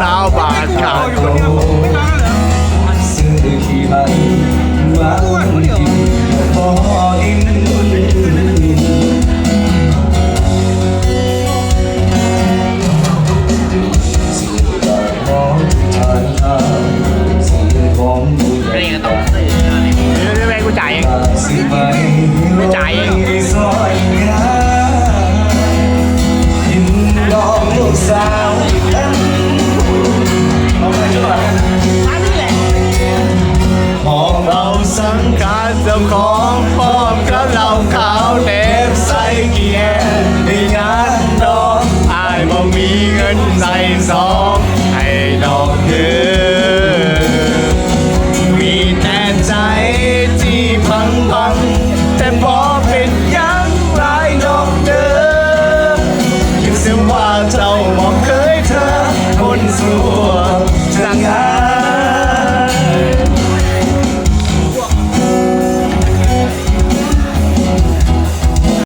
หนาวบาดขาดลมสายาวขาวเด็บใส่เกียร์ในงานดอกอายบ่มีเงินใส่ซองให้ดอกเดือมีแต่ใจที่พังพังแต่พอเป็นยังไรดอกเด้อคิดเสียว่าเจ้าบอกเคยเธอคนสวจะงา